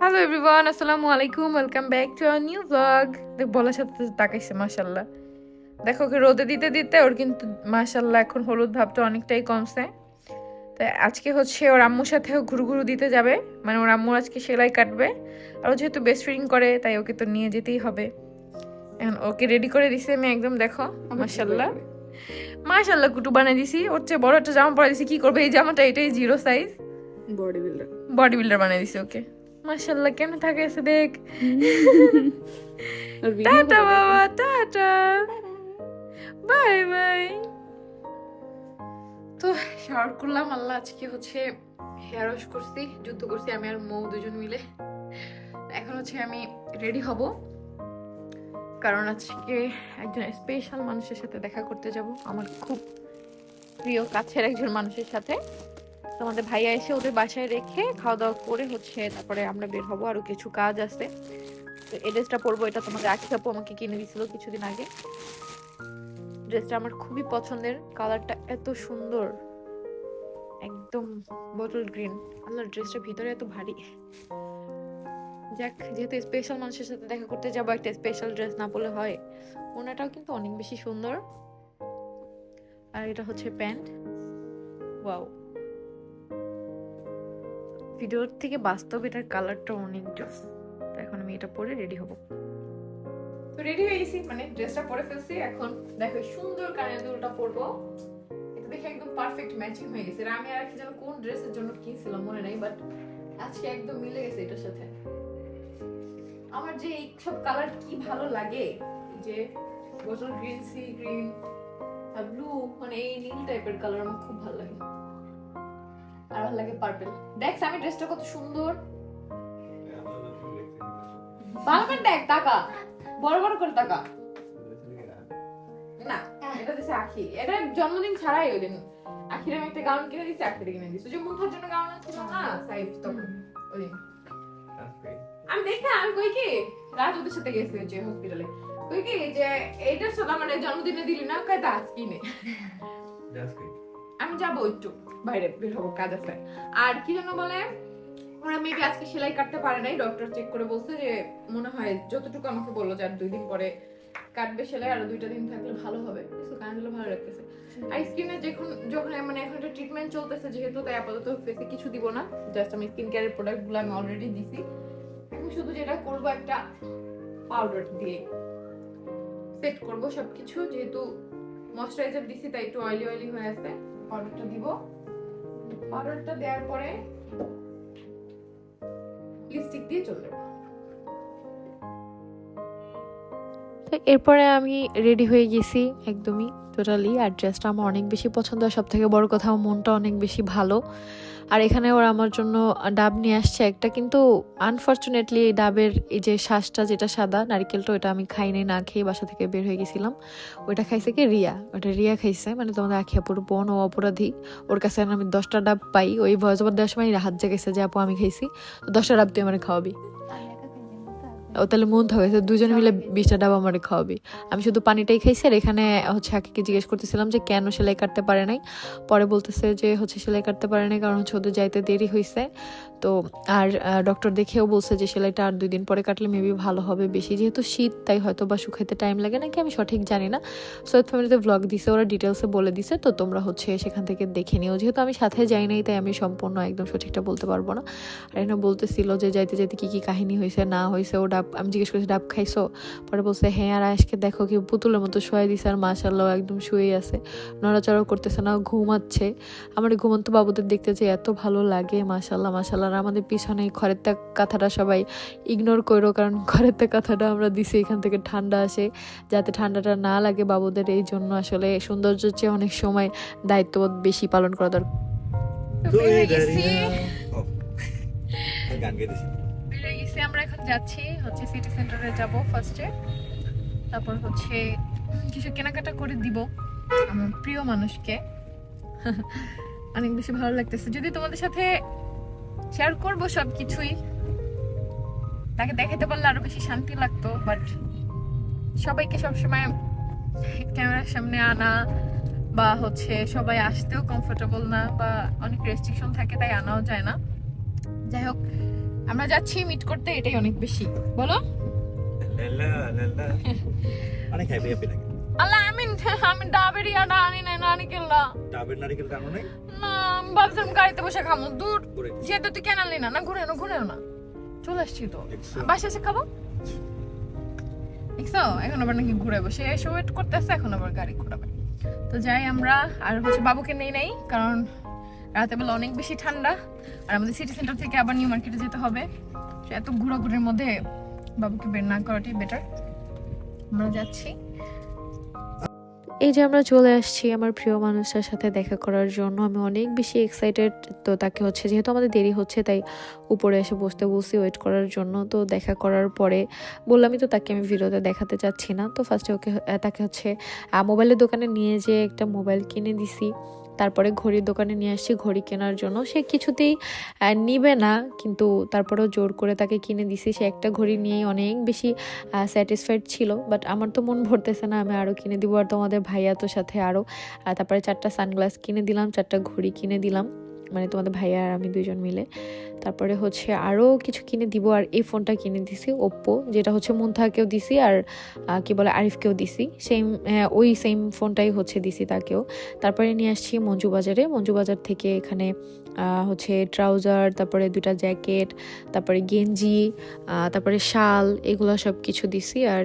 Hello everyone আসসালামু আলাইকুম welcome back to our new blog দেখ বলার সাথে সাথে তাকাইছে মাশাল্লাহ দেখো ওকে রোদে দিতে দিতে ওর কিন্তু মাশাল্লাহ এখন হলুদ ভাবটা অনেকটাই কমছে। তাই আজকে হচ্ছে ওর আম্মুর সাথেও ঘুরু ঘুরু দিতে যাবে। মানে ওর আম্মু আজকে সেলাই কাটবে। আর ও যেহেতু বেস্ট ফিডিং করে তাই ওকে তো নিয়ে যেতেই হবে। এখন ওকে রেডি করে দিছি আমি একদম দেখো মাশাল্লাহ মাশাল্লাহ কুটু বানিয়ে দিছি। ওর চেয়ে বড় একটা জামা পরে দিছি কি করবে? এই জামাটা এটাই zero size body builder body builder বানিয়ে দিছি ওকে। মাশাল্লাহ কেন থাকে এসে দেখ টাটা বাবা টাটা। Bye bye. তো শাওয়ার করলাম আল্লাহ আজকে হচ্ছে হেয়ার ওয়াশ করছি যুদ্ধ করছি আমি আর মৌ দুজন মিলে। এখন হচ্ছে আমি রেডি হব। কারণ আজকে একজন স্পেশাল মানুষের সাথে দেখা করতে যাব আমার খুব প্রিয় কাছের একজন মানুষের সাথে। তো আমাদের ভাইয়া এসে ওদের বাসায় রেখে খাওয়া দাওয়া করে হচ্ছে তারপরে আমরা বের হব। আরও কিছু কাজ আছে। তো এই ড্রেসটা পরবো, এটা তোমাদের আখি আপু আমাকে কিনে দিছিল কিছুদিন আগে। ড্রেসটা আমার খুবই পছন্দের। কালারটা এত সুন্দর। একদম বটল গ্রিন আল্লাহ ড্রেসটা ভিতরে এত ভারী। যাক, যেহেতু স্পেশাল মানুষের সাথে দেখা করতে যাব, একটা স্পেশাল ড্রেস না পরলে হয়। ওনাটাও কিন্তু অনেক বেশি সুন্দর। আর এটা হচ্ছে প্যান্ট। ওয়াও ভিডিওর থেকে বাস্তব এটার কালারটা অনেক জোস। তো এখন আমি এটা পরে রেডি হব। তো রেডি হয়ে গেছি মানে ড্রেসটা পরে ফেলছি। এখন দেখো সুন্দর কানের দুলটা পরবো। এটা দেখে একদম পারফেক্ট ম্যাচিং হয়ে গেছে। আমি আর কি যেন কোন ড্রেসের জন্য কিনছিলাম, মনে নাই বাট আজকে একদম মিলে গেছে এটার সাথে। আমার যে এই সব কালার কি ভালো লাগে যে বোতল গ্রিন সি গ্রিন ব্লু মানে এই নীল টাইপের কালার আমার খুব ভালো লাগে। আর ভালো লাগে পার্পল দেখ আমি ড্রেসটা কত সুন্দর। ভালো করে দেখ বড় বড় করে না, এটা দিছে আখি। এটা জন্মদিন ছাড়াই ওই দিন আমি একটা গাউন কিনে দিছি কিনে দিছি। যে জন্য গাউন না সাইজ তখন ওই দিন আমি আমি কই কি, রাজ ওদের সাথে যে হসপিটালে কই কি, যে এইটা সাদা মানে জন্মদিনে দিলি না কয় তা কিনে। আমি যাব একটু। বাইরে বের হব কাজ আছে। আর কি জন্য বলে ওরা মেবি আজকে সেলাই কাটতে পারে নাই ডক্টর চেক করে বলছে যে মনে হয় যতটুকু আমাকে বলল যে আর দুই দিন পরে কাটবে সেলাই আর দুইটা দিন থাকলে ভালো হবে। কিছু কান দিলে ভালো লাগতেছে। আর স্কিনে যখন যখন মানে এখন একটা ট্রিটমেন্ট চলতেছে যেহেতু তাই আপাতত ফেসে কিছু দিব না। জাস্ট আমি স্কিন কেয়ারের প্রোডাক্টগুলো আমি অলরেডি দিছি। এখন শুধু যেটা করব একটা পাউডার দিয়ে সেট করব সবকিছু। যেহেতু ময়শ্চারাইজার দিছি তাই একটু অয়েলি অয়েলি হয়ে আছে। পাউডারটা দিব। পাউডারটা দেওয়ার পরে লিপস্টিক দিয়ে চলে যাব। তো এরপরে আমি রেডি হয়ে গেছি একদমই টোটালি আর ড্রেসটা আমার অনেক বেশি পছন্দ সব থেকে বড় কথা আমার মনটা অনেক বেশি ভালো। আর এখানে ওরা আমার জন্য ডাব নিয়ে আসছে একটা, কিন্তু আনফর্চুনেটলি এই ডাবের এই যে শ্বাসটা যেটা সাদা, নারিকেলটা ওটা আমি খাইনি না খেয়ে বাসা থেকে বের হয়ে গেছিলাম। ওইটা খাইছে কি রিয়া ওটা রিয়া খাইছে মানে তোমাদের আখিয়াপুর বোন, ও অপরাধী। ওর কাছে আমি দশটা ডাব পাই, ওই ভয়েস ওভার দেওয়ার সময় হাত জেগেছে যে, আপু, আমি খাইছি, তো দশটা ডাব তুই আমার খাওয়াবি। ও তাহলে মন থাকবে দুজনে মিলে বিশটা ডাব আমার খাওয়াবি। আমি শুধু পানিটাই খাইছি আর এখানে হচ্ছে আকিকে জিজ্ঞেস করতেছিলাম যে কেন সেলাই কাটতে পারে নাই। পরে বলতেছে যে হচ্ছে সেলাই কাটতে পারে নাই কারণ হচ্ছে ওদের যাইতে দেরি হয়েছে তো আর ডক্টর দেখেও বলছে যে সেলাইটা আর দুই দিন পরে কাটলে মেবি ভালো হবে বেশি। যেহেতু শীত, তাই হয়তো বা শুকাইতে টাইম লাগে নাকি আমি সঠিক জানি না। সৈয়দ ফ্যামিলিতে ব্লগ দিছে, ওরা ডিটেলসে বলে দিছে। তো তোমরা হচ্ছে সেখান থেকে দেখে নিও। যেহেতু আমি সাথে যাই নাই, তাই আমি সম্পূর্ণ একদম সঠিকটা বলতে পারব না। আর এখানে বলতেছিল যে যাইতে যাইতে কি কি কাহিনী হয়েছে না হয়েছে ও আমি জিজ্ঞেস করছি ডাব খাইছো? পরে বলছে হ্যাঁ আর আজকে দেখো কি পুতুলের মতো শুয়ে দিছে আর মাশাল্লাহ একদম শুয়েই আছে নড়াচড়াও করতেছে না ঘুমাচ্ছে। আমার ঘুমন্ত বাবুদের দেখতে যে এত ভালো লাগে মাশাল্লাহ মাশাল্লাহ আর আমাদের পিছনে খড়ের ত্যাগ কথাটা সবাই ইগনোর করো কারণ খড়ের ত্যাগ কথাটা আমরা দিছি এখান থেকে ঠান্ডা আসে। যাতে ঠান্ডাটা না লাগে বাবুদের এই জন্য আসলে সৌন্দর্যের চেয়ে অনেক সময় দায়িত্ববোধ বেশি পালন করা দরকার। তো গান গাইতেছি। আমরা এখন যাচ্ছি হচ্ছে সিটি সেন্টারে যাব ফার্স্টে তারপর হচ্ছে কিছু কেনাকাটা করে দিব আমার প্রিয় মানুষকে। অনেক বেশি ভালো লাগতেছে। যদি তোমাদের সাথে শেয়ার করব সব কিছুই তাকে দেখাতে পারলে আরও বেশি শান্তি লাগতো। বাট সবাইকে সবসময় ক্যামেরার সামনে আনা বা হচ্ছে সবাই আসতেও কমফোর্টেবল না বা অনেক রেস্ট্রিকশন থাকে, তাই আনাও যায় না। যাই হোক আমরা যাচ্ছি মিট করতে এটাই অনেক বেশি। বলো? লালা লালা। অনেক হ্যাপি হ্যাপি লাগে। আল্লাহ আমি আমি ডাবেরি আর আনি নাই নানি কেলা ডাবের নারিকেল টানো নেই না আমি ভাবছিলাম গাড়িতে বসে খামো। দূর যেহেতু তুই কেন আনলি না না ঘুরে না ঘুরে না চলে আসছি তো। দেখছ? বাসা এসে খাব? দেখছ? এখন আবার নাকি ঘুরে বসে এসে ওয়েট করতেছে এখন আবার গাড়ি ঘুরাবে। তো যাই আমরা আর হচ্ছে বাবুকে নেই নেই কারণ রাতে বেলা অনেক বেশি ঠান্ডা। আর আমাদের সিটি সেন্টার থেকে আবার নিউ মার্কেটে যেতে হবে। এত ঘোরাঘুরির মধ্যে বাবুকে বের না করাটাই বেটার আমরা যাচ্ছি। এই যে আমরা চলে আসছি আমার প্রিয় মানুষটার সাথে দেখা করার জন্য। আমি অনেক বেশি এক্সাইটেড তো তাকে হচ্ছে, যেহেতু আমাদের দেরি হচ্ছে, তাই উপরে এসে বসতে বসে ওয়েট করার জন্য। তো দেখা করার পরে বললামই তো তাকে আমি ভিডিওতে দেখাতে চাচ্ছি না। তো ফার্স্টে ওকে, তাকে হচ্ছে মোবাইলের দোকানে নিয়ে যেয়ে একটা মোবাইল কিনে দিছি। তারপরে ঘড়ির দোকানে নিয়ে আসছি ঘড়ি কেনার জন্য। সে কিছুতেই নিবে না, কিন্তু তারপরেও জোর করে তাকে কিনে দিছি। সে একটা ঘড়ি নিয়েই অনেক বেশি স্যাটিসফাইড ছিল বাট আমার তো মন ভরতেছে না, আমি আরও কিনে দিব। আর তোমাদের ভাইয়া তো সাথে আরও তারপরে চারটা সানগ্লাস কিনে দিলাম, চারটা ঘড়ি কিনে দিলাম। মানে তোমাদের ভাইয়া আর আমি দুইজন মিলে। তারপরে হচ্ছে আরও কিছু কিনে দিব আর এই ফোনটা কিনে দিছি ওপ্পো যেটা হচ্ছে মুনথাকেও দিছি আর কি বলে, আরিফকেও দিছি। সেম ওই সেম ফোনটাই হচ্ছে দিছি তাকেও। তারপরে নিয়ে আসছি মঞ্জু বাজারে। মঞ্জু বাজার থেকে এখানে হচ্ছে ট্রাউজার, তারপরে দুটা জ্যাকেট, তারপরে গেঞ্জি তারপরে শাল, এগুলো সব কিছু দিছি। আর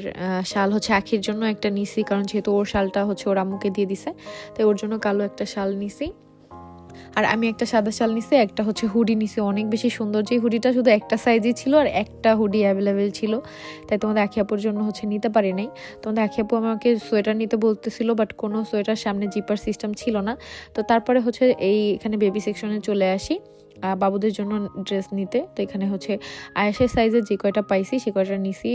শাল হচ্ছে আখির জন্য একটা নিছি, কারণ যেহেতু ওর শালটা হচ্ছে ওর আম্মুকে দিয়ে দিছে, তাই ওর জন্য কালো একটা শাল নিছি। আর আমি একটা সাদা শাল নিছি, একটা হচ্ছে হুডি নিছি। অনেক বেশি সুন্দর। যে হুডিটা শুধু একটা সাইজই ছিল আর একটা হুডি অ্যাভেলেবেল ছিল। তাই তোমাদের আখিয়াপুর জন্য হচ্ছে নিতে পারি নাই। তোমাদের আখিয়াপু আমাকে সোয়েটার নিতে বলতেছিল বাট কোনো সোয়েটার সামনে জিপার সিস্টেম ছিল না। তো তারপরে হচ্ছে এই এখানে বেবি সেকশনে চলে আসি। বাবুদের জন্য ড্রেস নিতে। তো এখানে হচ্ছে আয়েসের সাইজে যে কয়টা পাইছি, সে কয়টা নিছি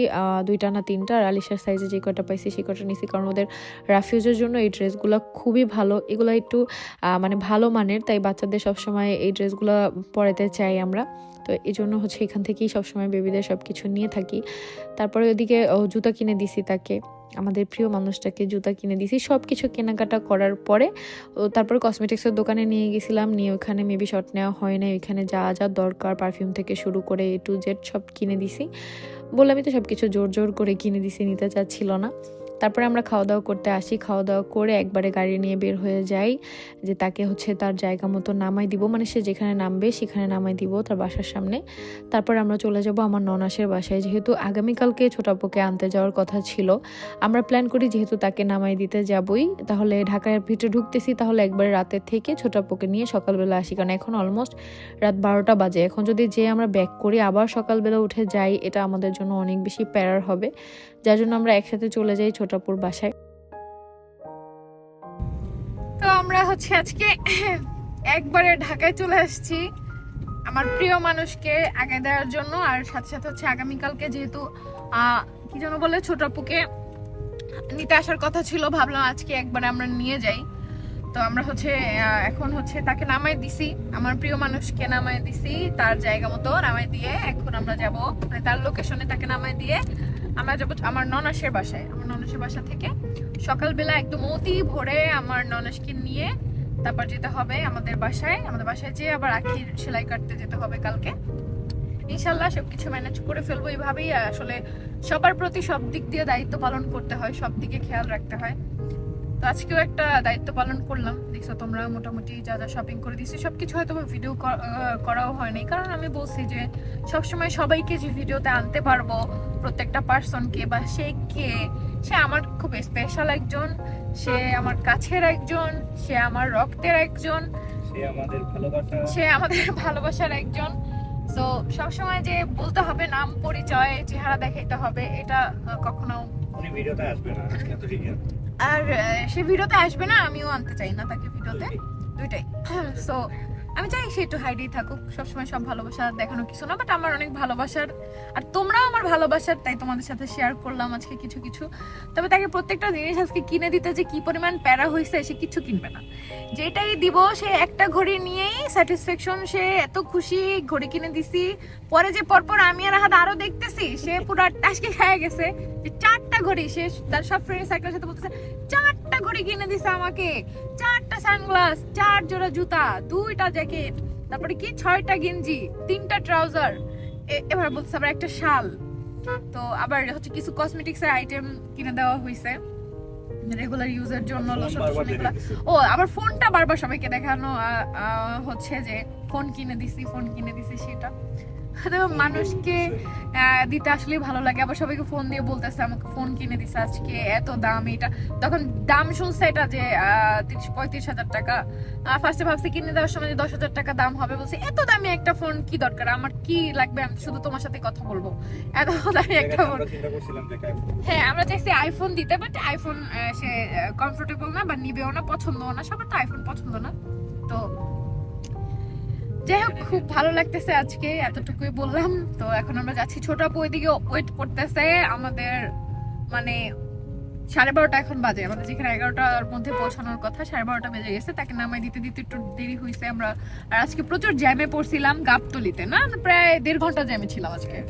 দুইটা না তিনটা। আর আলিশার সাইজে যে কয়টা পাইছি, সে কয়টা নিছি, কারণ ওদের রাফিউজের জন্য এই ড্রেসগুলো খুবই ভালো। এগুলো একটু মানে ভালো মানের, তাই বাচ্চাদের সবসময় এই ড্রেসগুলো পরাতে চাই আমরা। তো এই জন্য হচ্ছে এখান থেকেই সবসময় বেবিদের সব কিছু নিয়ে থাকি। তারপরে ওদিকে জুতা কিনে দিছি তাকে। আমাদের প্রিয় মানুষটাকে জুতা কিনে দিয়েছি। সব কিছু কেনাকাটা করার পরে তারপর কসমেটিক্সের দোকানে নিয়ে গেছিলাম। নিয়ে ওখানে মেবি শট নেওয়া হয় না ওইখানে যা যা দরকার পারফিউম থেকে শুরু করে এ টু জেড সব কিনে দিছি বললামই তো সব কিছু জোর জোর করে কিনে দিছি নিতে চাচ্ছিল না। তারপরে আমরা খাওয়া দাওয়া করতে আসি। খাওয়া দাওয়া করে একবারে গাড়ি নিয়ে বের হয়ে যাই যে তাকে হচ্ছে তার জায়গা মতো নামাই দিব। মানে সে যেখানে নামবে সেখানে নামাই দিব তার বাসার সামনে। তারপর আমরা চলে যাব আমার ননাসের বাসায়। যেহেতু আগামীকালকে ছোটাপুকে আনতে যাওয়ার কথা ছিল, আমরা প্ল্যান করি যেহেতু তাকে নামাই দিতে যাবই, তাহলে ঢাকার ভিতরে ঢুকতেছি তাহলে একবারে রাতে থেকে ছোটাপুকে নিয়ে সকালবেলা আসি। কারণ এখন অলমোস্ট রাত বারোটা বাজে। এখন যদি যে আমরা ব্যাক করি, আবার সকালবেলা উঠে যাই, এটা আমাদের জন্য অনেক বেশি প্যারার হবে। যার জন্য আমরা একসাথে চলে যাই ছোটাপুর বাসায়। তো আমরা হচ্ছে আজকে একবারে ঢাকায় চলে আসছি আমার প্রিয় মানুষকে আগে দেওয়ার জন্য, আর সাথে সাথে হচ্ছে আগামীকালকে যেহেতু কি যেন বলে ছোট আপুকে নিতে আসার কথা ছিল, ভাবলাম আজকে একবারে আমরা নিয়ে যাই। তো আমরা হচ্ছে এখন হচ্ছে তাকে নামাই দিছি, আমার প্রিয় মানুষকে নামাই দিছি, তার জায়গা মতো নামাই দিয়ে এখন আমরা যাব মানে তার লোকেশনে তাকে নামাই দিয়ে আমরা যাব আমার ননাসের বাসায়। আমার ননাসের বাসা থেকে সকালবেলা একদম অতি ভোরে আমার ননাসকে নিয়ে তারপর যেতে হবে আমাদের বাসায়। আমাদের বাসায় যেয়ে আবার আখির সেলাই কাটতে যেতে হবে কালকে। ইনশাল্লাহ সবকিছু ম্যানেজ করে ফেলব এইভাবেই। আসলে সবার প্রতি সব দিক দিয়ে দায়িত্ব পালন করতে হয়, সব দিকে খেয়াল রাখতে হয়। তো আজকেও একটা দায়িত্ব পালন করলাম। দেখছ তোমরা মোটামুটি যা যা শপিং করে দিচ্ছি সবকিছু হয়তো ভিডিও করাও হয়নি। কারণ আমি বলছি যে সবসময় সবাইকে যে ভিডিওতে আনতে পারব প্রত্যেকটা পার্সনকে বা সে কে সে আমার খুব স্পেশাল একজন সে আমার কাছের একজন সে আমার রক্তের একজন সে আমাদের ভালোবাসার একজন। তো সবসময় যে বলতে হবে নাম পরিচয় চেহারা দেখাইতে হবে এটা কখনো ভিডিওতে আসবে না। আর সে ভিডিওতে আসবে না আমিও আনতে চাই না তাকে ভিডিওতে। দুইটাই। সো আমি চাই সে একটু হাইডেই থাকুক, সবসময় সব ভালোবাসা দেখানো কিছু না বাট আমার অনেক ভালোবাসার, আর তোমরাও আমার ভালোবাসার, তাই তোমাদের সাথে শেয়ার করলাম আজকে কিছু কিছু। তবে তাকে প্রত্যেকটা জিনিস আজকে কিনে দিতে যে কি পরিমাণ প্যারা হয়েছে, সে কিছু কিনবে না। যেটাই দিব, সে একটা ঘড়ি নিয়েই স্যাটিসফ্যাকশন সে এত খুশি, ঘড়ি কিনে দিছি। পরে যে পরপর আমি আর হাত আরও দেখতেছি, সে পুরো টাসকে খেয়ে গেছে। যে চারটা ঘড়ি, সে তার সব ফ্রেন্ড সার্কেলের সাথে বলতেছে, চারটা ঘড়ি কিনে দিছে আমাকে, চারটা সানগ্লাস চার জোড়া জুতা দুইটা জ্যাকেট তারপরে কি ছয়টা গেঞ্জি তিনটা ট্রাউজার এবার বলছে আবার একটা শাল। তো আবার হচ্ছে কিছু কসমেটিক্স এর আইটেম কিনে দেওয়া হয়েছে রেগুলার ইউজের জন্য লোশন। ও আবার ফোনটা বারবার সবাইকে দেখানো হচ্ছে যে ফোন কিনে দিছি ফোন কিনে দিছি সেটা। তো মানুষকে দিতে আসলে ভালো লাগে। আবার সবাইকে ফোন দিয়ে বলতেছে আমাকে ফোন কিনে দিছে আজকে এত দাম এটা। তখন দাম শুনছে এটা যে তিরিশ পঁয়ত্রিশ হাজার টাকা। ফার্স্টে ভাবছি কিনে দেওয়ার সময় দশ হাজার টাকা দাম হবে। বলছি এত দামি একটা ফোন কি দরকার? আমার কি লাগবে? আমি শুধু তোমার সাথে কথা বলব। এত দামি একটা ফোন হ্যাঁ আমরা চাইছি আইফোন দিতে বাট আইফোন সে কমফোর্টেবল না বা নিবেও না পছন্দও না। সবার তো আইফোন পছন্দ না। তো যাই হোক, খুব ভালো লাগতেছে আজকে, এতটুকুই বললাম। তো এখন আমরা যাচ্ছি ছোট আপু, ওইদিকে ওয়েট করতেছে। আমাদের মানে সাড়ে বারোটা এখন বাজে। আমাদের যেখানে এগারোটার মধ্যে পৌঁছানোর কথা, সাড়ে বারোটা বেজে গেছে। তাকে নামাই দিতে দিতে একটু দেরি হয়েছে আমরা। আর আজকে প্রচুর জ্যামে পড়ছিলাম গাবতলিতে। না প্রায় দেড় ঘণ্টা জ্যামে ছিলাম আজকে।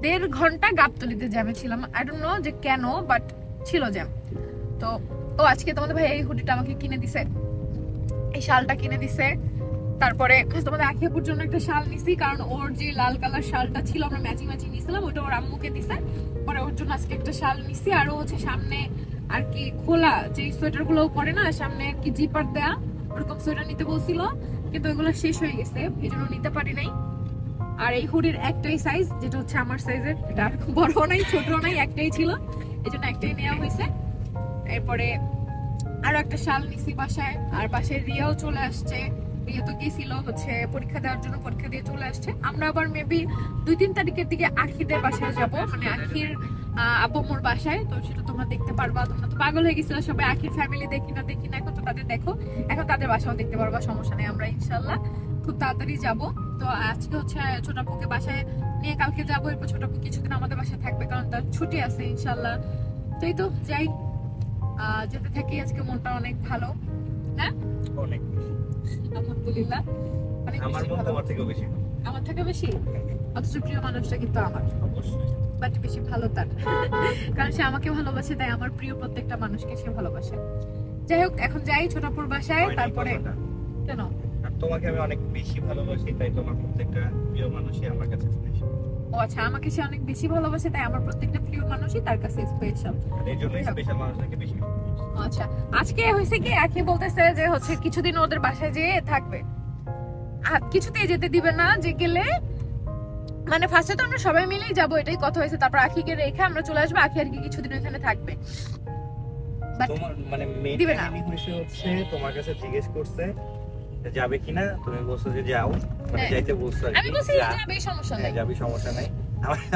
দেড় ঘণ্টা গাবতলিতে জ্যামে ছিলাম। আই ডোন্ট নো যে কেন বাট ছিল জ্যাম। তো, ও আজকে তোমাদের ভাই এই হুডিটা আমাকে কিনে দিছে। এই শালটা কিনে দিছে। তারপরে তোমাদের আখিয়াপুর জন্য একটা শাল নিছি, কারণ ওর যে লাল কালার শালটা ছিল, আমরা ম্যাচিং ম্যাচিং নিছিলাম, ওটা ওর আম্মুকে দিছে। পরে ওর জন্য আজকে একটা শাল নিছি, আর ও হচ্ছে সামনে আর কি খোলা, যে সোয়েটারগুলো পরে না, সামনে কি জিপার দেয়া, ওরকম সোয়েটার নিতে বলছিল, কিন্তু ওইগুলো শেষ হয়ে গেছে, এই জন্য নিতে পারি নাই। আর এই হুডির একটাই সাইজ যেটা হচ্ছে আমার সাইজের এটা বড় নাই ছোট নাই, একটাই ছিল, এই জন্য একটাই নেওয়া হয়েছে। এরপরে আরও একটা শাল নিছি বাসায়, আর বাসায় রিয়াও চলে আসছে। রিয়া তো গেছিল, হচ্ছে পরীক্ষা দেওয়ার জন্য পরীক্ষা দিয়ে চলে আসছে। আমরা আবার মেবি দুই তিন তারিখের দিকে আখিদের বাসায় যাব মানে আখির আব্বুর বাসায়। তো সেটা তোমরা দেখতে পারবা, তোমরা তো পাগল হয়ে গেছিল সবাই, আখির ফ্যামিলি দেখি না দেখি না, এখন তো তাদের দেখো। এখন তাদের বাসাও দেখতে পারবা, সমস্যা নেই, আমরা ইনশাল্লাহ খুব তাড়াতাড়ি যাব। তো আজকে হচ্ছে ছোট আপুকে বাসায় নিয়ে কালকে যাব, এরপর ছোট আপু কিছুদিন আমাদের বাসায় থাকবে, কারণ তার ছুটি আছে ইনশাল্লাহ তো এই তো, যাই। যেতে থাকি, আজকে মনটা অনেক ভালো। হ্যাঁ? অনেক। আলহামদুলিল্লাহ। আমার মন তোমার থেকেও বেশি। আমার থেকে বেশি? অথচ প্রিয় মানুষটা কিন্তু আমার। বাট বেশি ভালো তার। কারণ সে আমাকে ভালোবাসে তাই আমার প্রিয় প্রত্যেকটা মানুষকে সে ভালোবাসে। যাই হোক এখন যাই ছোটাপুর বাসায় তারপরে কেন? তোমাকে আমি অনেক বেশি ভালোবাসি তাই তোমার প্রত্যেকটা প্রিয় মানুষই আমার কাছে স্পেশাল ও আচ্ছা আমাকে সে অনেক বেশি ভালোবাসে তাই আমার প্রত্যেকটা প্রিয় মানুষই তার কাছে স্পেশাল এই জন্যই স্পেশাল মানুষটাকে বেশি। আচ্ছা আজকে হয়েছে কি আখি বলতেছে যে হচ্ছে কিছুদিন ওদের বাসায় যেয়ে থাকবে আর কিছুতেই যেতে দিবে না যে গেলে মানে ফার্স্টে তো আমরা সবাই মিলেই যাব এটাই কথা হয়েছে তারপর আখিকে রেখে আমরা চলে আসব আখি আর কি কিছুদিন ওখানে থাকবে মানে দিবে না। হচ্ছে তোমার কাছে জিজ্ঞেস করছে যাবে কিনা তুমি বলছো যে যাও মানে হ্যাঁ। যাইতে বলছো আমি কি। বলছি যা। যাবে সমস্যা হ্যাঁ, সমস্যা নাই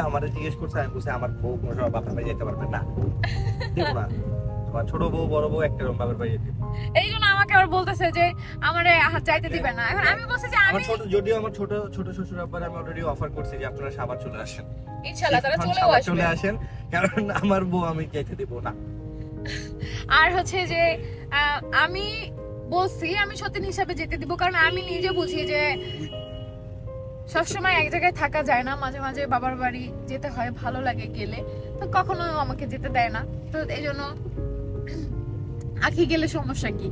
আমার জিজ্ঞেস করছে আমি বলছি আমার বউ কোনো সময় বাপের বাড়ি যেতে পারবে না তোমার ছোট বউ বড় বউ একটা বাপের বাড়ি দিবে। এই জন্য আমাকে আবার বলতেছে যে আমারে যাইতে দিবে না। এখন আমি বলছি যে আমি আমার ছোট যদিও আমার ছোট ছোট শ্বশুর আব্বার আমি অলরেডি অফার করছি যে আপনারা সাবার চলে আসেন। ইনশাআল্লাহ তারা চলেও আসবে। চলে আসেন কারণ আমার বউ আমি দেবো না। আর হচ্ছে যে আমি বলছি আমি সতীন হিসাবে যেতে দিব কারণ আমি নিজে বুঝি যে সবসময় এক জায়গায় থাকা যায় না। মাঝে মাঝে বাবার বাড়ি যেতে হয় ভালো লাগে গেলে। তো কখনো আমাকে যেতে দেয় না। তো এই জন্য আখি গেলে সমস্যা কি?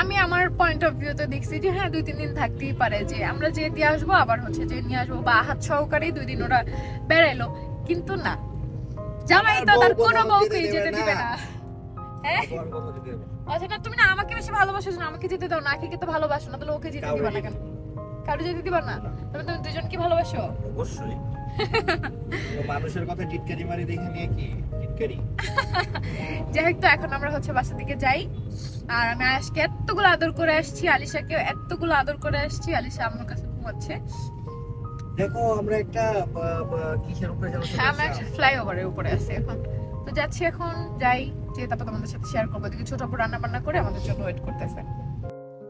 আমি আমার পয়েন্ট অফ ভিউতে দেখছি যে হ্যাঁ দুই তিন দিন থাকতেই পারে যে আমরা যে দিয়ে আসব আবার হচ্ছে যে নিয়ে আসব বা হাত সহকারেই দুই দিন ওরা বেড়াইলো। কিন্তু না। জামাই তো তার কোনো কোথাও যেতে দিবে না। হ্যাঁ? যেতে দেবো না। আচ্ছা না তুমি না আমাকে বেশি ভালোবাসো না আমাকে যেতে দাও না। আখিকে তো ভালোবাসো না তাহলে ওকে যেতে দিবা না কেন? কারও যেতে দিবা না? তবে তুমি দুজনকে ভালোবাসো? অবশ্যই। মানুষের কথা টিটকারি মারি দেখে নিয়ে কি? টিটকারি? যাই তো এখন আমরা হচ্ছে বাসা দিকে যাই। আর আমি আজকে এতগুলো আদর করে আসছি আলিশাকে এতগুলো আদর করে আসছি আলিশা আমার কাছে ঘুমাচ্ছে। দেখো আমরা একটা কিসের উপরে হ্যাঁ আমরা একটা ফ্লাইওভারের উপরে আছি এখন। তো যাচ্ছি এখন যাই যে তারপর তোমাদের সাথে শেয়ার করব। দিকে ছোট রান্না বান্না করে আমাদের জন্য ওয়েট করতেছে।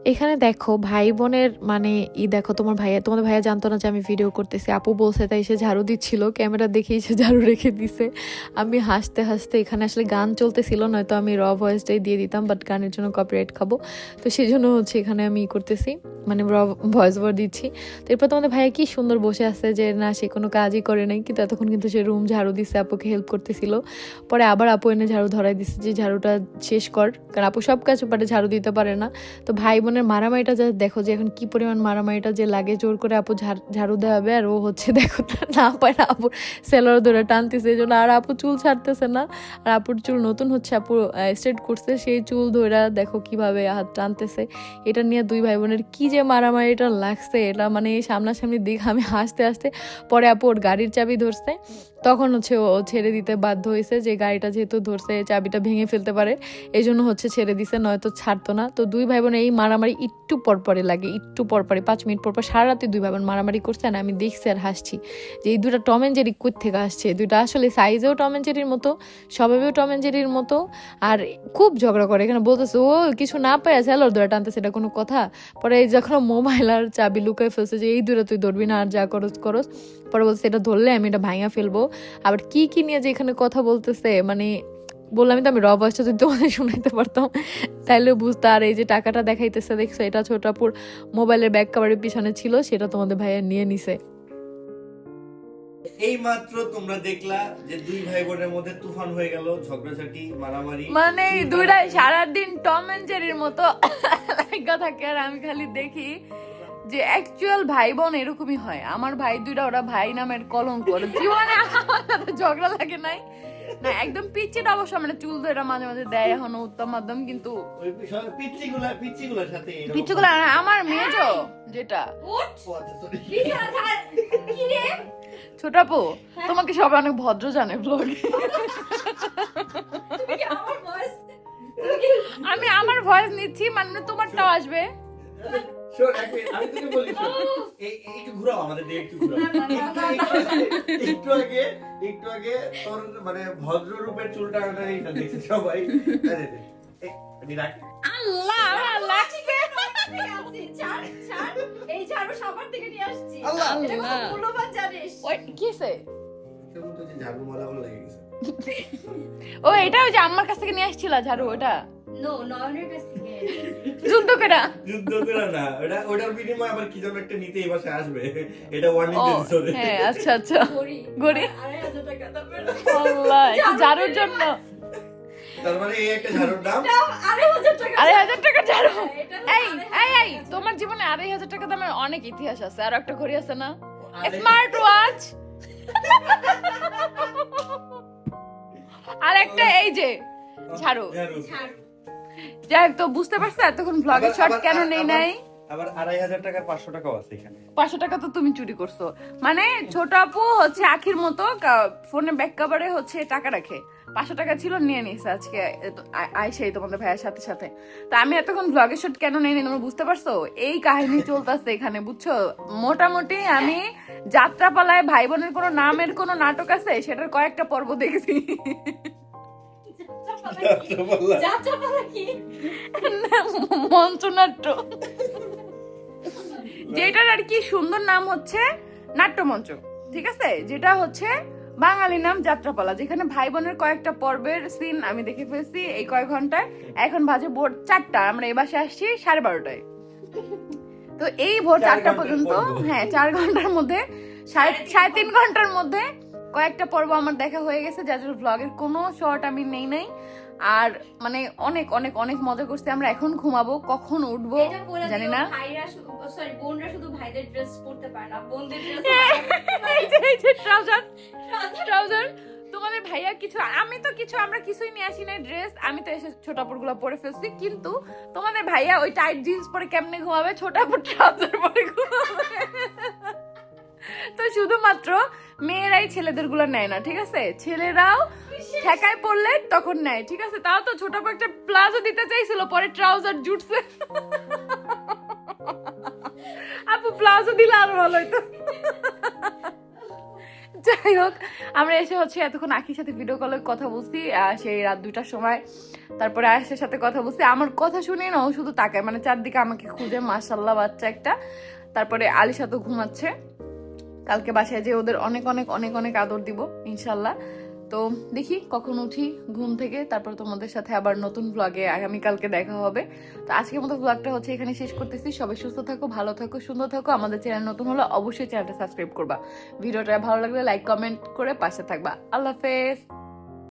এখানে দেখো ভাই বোনের মানে ই দেখো তোমার ভাইয়া, তোমাদের ভাইয়া জানতো না যে আমি ভিডিও করতেছি। আপু বলছে তাই সে ঝাড়ু দিচ্ছিল, ক্যামেরা দেখেই সে ঝাড়ু রেখে দিছে। আমি হাসতে হাসতে এখানে আসলে গান চলতেছিল, নয়তো আমি র ভয়েসটাই দিয়ে দিতাম বাট গানের জন্য কপিরাইট খাব। তো সেই জন্য হচ্ছে এখানে আমি ই করতেছি মানে র ভয়েস ওভার দিচ্ছি। তো এরপর তোমাদের ভাইয়া কি সুন্দর বসে আছে যে, না, সে কোনো কাজই করে নাই। কিন্তু এতক্ষণ কিন্তু সে রুম ঝাড়ু দিচ্ছে আপুকে হেল্প করতেছিল। পরে আবার আপু এনে ঝাড়ু ধরাই দিচ্ছে যে, ঝাড়ুটা শেষ কর। কারণ আপু সব কাজ পারে ঝাড়ু দিতে পারে না। তো ভাই বোনের বোনের মারামারিটা যা দেখো যে এখন কি পরিমাণ মারামারিটা যে লাগে জোর করে আপু ঝাড়- ঝাড়ু দেওয়াবে আর ও হচ্ছে দেখো না পায় না আপু সেলর ধরে টানতেছে এই জন্য আর আপু চুল ছাড়তেছে না। আর আপুর চুল নতুন হচ্ছে, আপু স্ট্রেট করছে। সেই চুল ধরে দেখো কীভাবে হাত টানতেছে। এটা নিয়ে দুই ভাই বোনের কি যে মারামারিটা লাগছে, এটা মানে সামনাসামনি দিক আমি হাসতে হাসতে পরে আপু ওর গাড়ির চাবি ধরছে। তখন হচ্ছে ও ছেড়ে দিতে বাধ্য হয়েছে যে গাড়িটা যেহেতু ধরছে, চাবিটা ভেঙে ফেলতে পারে এই জন্য হচ্ছে ছেড়ে দিছে, নয়তো ছাড়তো না। তো দুই ভাই বোন এই মারামারি একটু পরপরে লাগে, একটু পরপরে পাঁচ মিনিট পর পর সারা রাতে দুই ভাই বোন মারামারি করছে আর আমি দেখছি আর হাসছি যে এই দুটা টম অ্যান্ড জেরি কোথ থেকে আসছে? দুইটা আসলে সাইজেও টম অ্যান্ড জেরির মতো, স্বভাবেও টম অ্যান্ড জেরির মতো আর খুব ঝগড়া করে। এখানে বলতেছে, ও, কিছু না পায় স্যালোর ধরে টানতেছে, এটা কোনো কথা? পরে এই যখন মোবাইল আর চাবি লুকায় ফেলছে যে, এই দূরে তুই ধরবি না, আর যা করস করস। পরে বলছে, এটা ধরলে আমি এটা ভাঙা ফেলব। আবার কি কি নিয়ে যে এখানে কথা বলতেছে মানে বললাম তো আমি র ভয়েসটা যদি তোমাদের শুনাইতে পারতাম তাইলে বুঝতে আর এই যে টাকাটা দেখাইতেছে দেখছ এটা ছোটাপুর মোবাইলের ব্যাক কাভারের পিছনে ছিল সেটা তোমাদের ভাইয়া নিয়ে নিছে। এই মাত্র তোমরা দেখলা যে দুই ভাই বোনের মধ্যে তুফান হয়ে গেল ঝগড়াঝাটি মারামারি মানে দুইটাই। সারাদিন টম এন্ড জেরির মতো। থাকে আর আমি খালি দেখি। যে অ্যাকচুয়াল ভাই বোন এরকমই হয়। আমার ভাই দুইটা ওরা ভাই নামের কলঙ্ক। জীবনে ঝগড়া লাগে নাই। না একদম পিচ্ছিটা অবশ্য মানে চুল ধরে মাঝে মাঝে দেয় এখন উত্তম মাধ্যম কিন্তু পিচ্ছিগুলো আমার মেজো যেটা। আচ্ছা, ছোটাপু তোমাকে সবাই অনেক ভদ্র জানে ব্লগে আমি আমার ভয়েস নিচ্ছি মানে তোমারটাও আসবে। শোন, আমি তোকে বলি শোন। এই- এই একটু ঘুরাও আমাদের দিকে একটু ঘুরাও। একটু- একটু আগে একটু আগে তোর মানে ভদ্র রূপের চুল টানাটানি এটা দেখছে সবাই আরে রে, এই, আমি রাখি। আল্লাহ আমার এই ঝাড়ু সবার থেকে নিয়ে আসছি আল্লাহ। আল্লাহ। মূল্যবান জানিস ওই কিসে কেমন তো যে ঝাড়ু মালা মালা লেগে গেছে। ও এটা ওই যে আমার কাছ থেকে নিয়ে আসছিল ঝাড়ু ওটা নো নয়নের কাছ থেকে যুদ্ধ করে। যুদ্ধ করে না। ওটা ওটার বিনিময়ে আবার কি যেন একটা নিতে এই মাসে আসবে। এটা ওয়ার্নিং হ্যাঁ আচ্ছা আচ্ছা। গড়ি। আল্লাহ একটু ঝাড়ুর জন্য। তার মানে এই একটা ঝাড়ুর দাম? আড়াই হাজার টাকা ঝাড়ু। হ্যাঁ, এই এই এই তোমার জীবনে আড়াই হাজার টাকা দামের অনেক ইতিহাস আছে। আর একটা ঘড়ি আছে না? Smart watch. আর একটা এই যে ঝাড়ু। ঝাড়ু। যাই তো বুঝতে পারছ এতক্ষণ ব্লগের শর্ট কেন নেই নাই। আবার আড়াই হাজার টাকার পাঁচশো টাকাও আছে এখানে। পাঁচশো টাকা তো তুমি চুরি করছ। মানে ছোট আপু হচ্ছে আখির মতো ফোনে ব্যাক কাভারে হচ্ছে টাকা রাখে। পাঁচশো টাকা ছিল নিয়ে নিয়েছে আজকে। আইসাই তোমাদের ভাইয়ের সাথে সাথে। তো আমি এতক্ষণ ব্লগের শট কেন নেই তোমরা বুঝতে পারছ? এই কাহিনী চলতেছে এখানে বুঝছ? মোটামুটি আমি যাত্রাপালায় ভাই বোনের কোনো নামের কোনো নাটক আছে? সেটার কয়েকটা পর্ব দেখেছি। মঞ্চনাট্য। যেটার আর কি সুন্দর নাম হচ্ছে নাট্যমঞ্চ ঠিক আছে? যেটা হচ্ছে বাঙালি নাম যাত্রাপালা যেখানে ভাই বোনের কয়েকটা পর্বের সিন আমি দেখে ফেলছি এই কয়েক ঘন্টায়। এখন বাজে ভোর চারটা আমরা এ বাসে আসছি সাড়ে বারোটায়। তো এই ভোর চারটা পর্যন্ত হ্যাঁ চার ঘণ্টার মধ্যে সাড়ে সাড়ে তিন ঘণ্টার মধ্যে কয়েকটা পর্ব আমার দেখা হয়ে গেছে যার জন্য ব্লগের কোনো শর্ট আমি নেই নাই। আর মানে অনেক অনেক অনেক মজা করছি। আমরা এখন ঘুমাবো কখন উঠবো জানি না। সরি বোনরা শুধু ভাইদের ড্রেস পরতে পারে না বোনদের ড্রেস এই যে- ট্রাউজার ট্রাউজার তোমাদের ভাইয়া কিছু আমি তো কিছু আমরা কিছুই নিয়ে আসি না ড্রেস আমি তো এসে ছোটাপুরগুলো পরে ফেলছি কিন্তু তোমাদের ভাইয়া ওই টাইট জিন্স পরে কেমনে ঘুমাবে? ছোটাপুর ট্রাউজার পরে ঘুমাবে। তো শুধুমাত্র মেয়েরাই ছেলেদেরগুলো নেয় না, ঠিক আছে? ছেলেরাও ঠেকায় পড়লে তখন নেয়, ঠিক আছে? তাও তো ছোট একটা প্লাজো দিতে চাইছিল, পরে ট্রাউজার জুটছে। আপু, প্লাজো দিলে আরও ভালো হইতো। যাই হোক, আমরা এসে হচ্ছে এতক্ষণ আখির সাথে ভিডিও কলে কথা বলছি সেই রাত দুটার সময় তারপরে আয়েশের সাথে কথা বলছি। আমার কথা শুনে না, ও শুধু তাকায় মানে চারদিকে আমাকে খুঁজে মাশাল্লাহ বাচ্চা একটা। তারপরে আলিশা তো ঘুমাচ্ছে। কালকে বাসায় যে ওদের অনেক অনেক অনেক অনেক আদর দিব, ইনশাল্লাহ। তো দেখি কখন উঠি ঘুম থেকে, তারপর তোমাদের সাথে আবার নতুন ব্লগে আগামীকালকে দেখা হবে। তো আজকের মতো ব্লগটা হচ্ছে এখানে শেষ করতেছি। সবাই সুস্থ থাকো, ভালো থাকো, সুন্দর থাকো। আমাদের চ্যানেল নতুন হলে অবশ্যই চ্যানেলটা সাবস্ক্রাইব করবা। ভিডিওটা ভালো লাগলে লাইক কমেন্ট করে পাশে থাকবা। আল্লাহ হাফেজ!